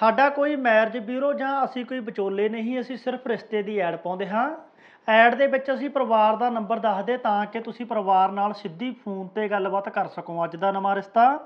ਸਾਡਾ ਕੋਈ marriage bureau ਜਾਂ ਅਸੀਂ ਕੋਈ ਵਿਚੋਲੇ ਨਹੀਂ, ਅਸੀਂ ਸਿਰਫ ਰਿਸ਼ਤੇ ਦੀ ਐਡ ਪਾਉਂਦੇ ਹਾਂ। ਐਡ ਦੇ ਵਿੱਚ ਅਸੀਂ ਪਰਿਵਾਰ ਦਾ ਨੰਬਰ ਦੱਸਦੇ ਤਾਂ ਕਿ ਤੁਸੀਂ ਪਰਿਵਾਰ ਨਾਲ ਸਿੱਧੀ ਫੋਨ ਤੇ ਗੱਲਬਾਤ ਕਰ ਸਕੋ ਅੱਜ ਦਾ ਨਵਾਂ ਰਿਸ਼ਤਾ।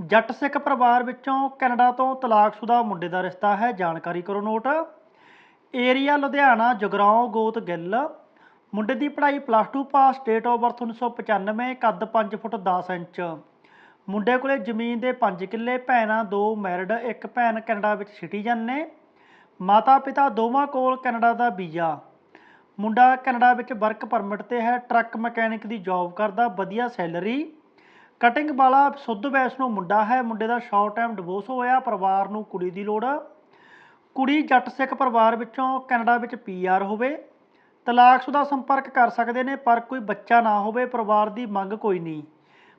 ਜੱਟ ਸਿੱਖ ਪਰਿਵਾਰ ਵਿੱਚੋਂ ਕੈਨੇਡਾ ਤੋਂ ਤਲਾਕਸ਼ੁਦਾ ਮੁੰਡੇ ਦਾ ਰਿਸ਼ਤਾ ਹੈ, ਜਾਣਕਾਰੀ ਕਰੋ ਨੋਟ। ਏਰੀਆ ਲੁਧਿਆਣਾ, ਜਗਰਾਉਂ, ਗੋਤ ਗਿੱਲ। ਮੁੰਡੇ ਦੀ ਪੜ੍ਹਾਈ plus 2 pass date of birth 1995 ਕੱਦ 5 ਫੁੱਟ 10 ਇੰਚ। ਮੁੰਡੇ ਕੋਲੇ ਜ਼ਮੀਨ ਦੇ 5 ਕਿੱਲੇ, ਭੈਣਾਂ ਦੋ ਮੈਰਿਡ ਇੱਕ ਭੈਣ ਕੈਨੇਡਾ ਵਿੱਚ ਸਿਟੀਜ਼ਨ ਨੇ। ਮਾਤਾ ਪਿਤਾ ਦੋਵਾਂ ਕੋਲ ਕੈਨੇਡਾ ਦਾ ਵੀਜ਼ਾ। ਮੁੰਡਾ ਕੈਨੇਡਾ ਵਿੱਚ ਵਰਕ ਪਰਮਿਟ ਤੇ ਹੈ ਟਰੱਕ ਮਕੈਨਿਕ ਦੀ ਜੌਬ ਕਰਦਾ, ਵਧੀਆ ਸੈਲਰੀ ਕਟਿੰਗ ਵਾਲਾ ਸੁੱਧ ਵੈਸ਼ਨੋ ਮੁੰਡਾ ਹੈ, ਮੁੰਡੇ ਦਾ ਸ਼ਾਰਟ ਟਾਈਮ ਡਿਵੋਰਸ ਹੋਇਆ, ਪਰਿਵਾਰ ਨੂੰ ਕੁੜੀ ਦੀ ਲੋੜ। ਕੁੜੀ ਜੱਟ ਸਿੱਖ ਪਰਿਵਾਰ ਵਿੱਚੋਂ ਕੈਨੇਡਾ ਵਿੱਚ ਪੀਆਰ ਹੋਵੇ। ਤਲਾਕਸ਼ੁਦਾ ਸੰਪਰਕ ਕਰ ਸਕਦੇ ਨੇ, ਪਰ ਕੋਈ ਬੱਚਾ ਨਾ ਹੋਵੇ, ਪਰਿਵਾਰ ਦੀ ਮੰਗ ਕੋਈ ਨਹੀਂ।